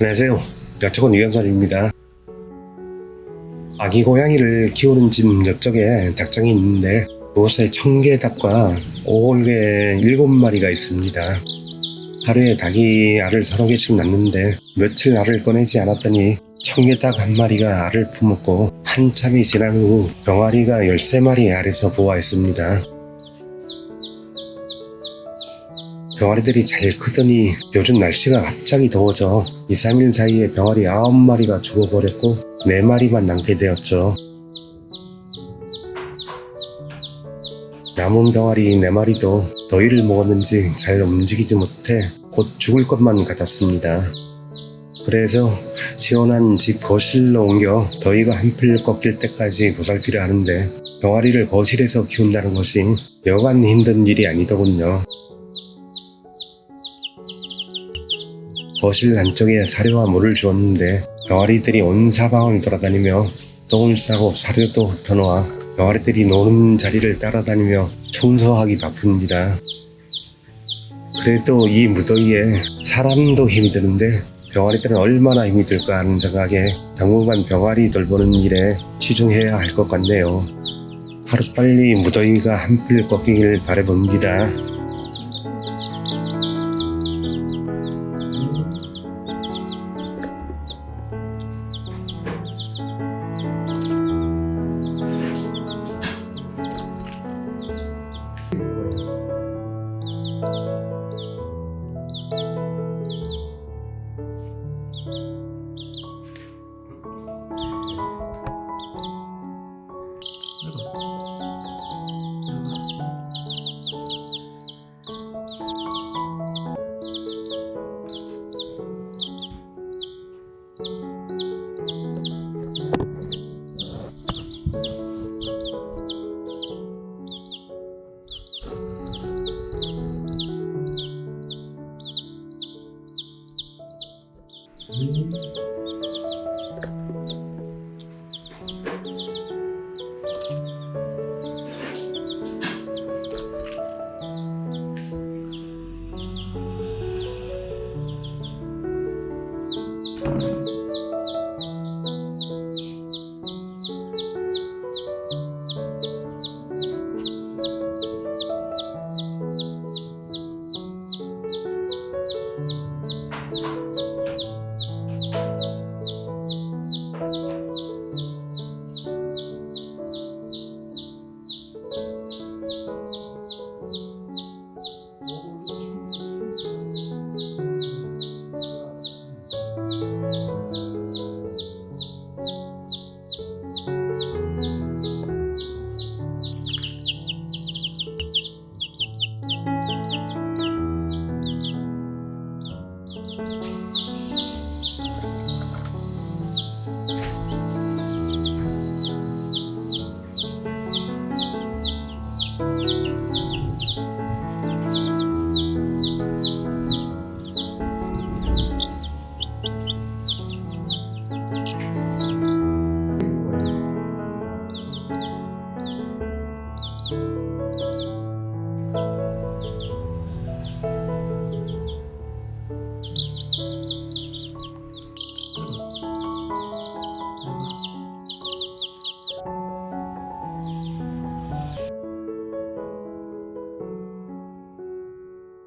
안녕하세요. 약초원 유현선입니다. 아기 고양이를 키우는 집 옆쪽에 닭장이 있는데 그곳에 청개 닭과 오골개 일곱 마리가 있습니다. 하루에 닭이 알을 서너 개씩 낳는데 며칠 알을 꺼내지 않았더니 청개 닭 한 마리가 알을 품었고 한참이 지난 후 병아리가 13마리 알에서 부화했습니다. 병아리들이 잘 크더니 요즘 날씨가 갑자기 더워져 2, 3일 사이에 병아리 9마리가 죽어버렸고 4마리만 남게 되었죠. 남은 병아리 4마리도 더위를 먹었는지 잘 움직이지 못해 곧 죽을 것만 같았습니다. 그래서 시원한 집 거실로 옮겨 더위가 한풀 꺾일 때까지 보살피려 하는데 병아리를 거실에서 키운다는 것이 여간 힘든 일이 아니더군요. 거실 안쪽에 사료와 물을 주었는데 병아리들이 온 사방을 돌아다니며 똥을 싸고 사료도 흩어놓아 병아리들이 노는 자리를 따라다니며 청소하기 바쁩니다. 그래도 이 무더위에 사람도 힘이 드는데 병아리들은 얼마나 힘이 들까 하는 생각에 당분간 병아리 돌보는 일에 치중해야 할 것 같네요. 하루빨리 무더위가 한풀 꺾이길 바라봅니다. Thank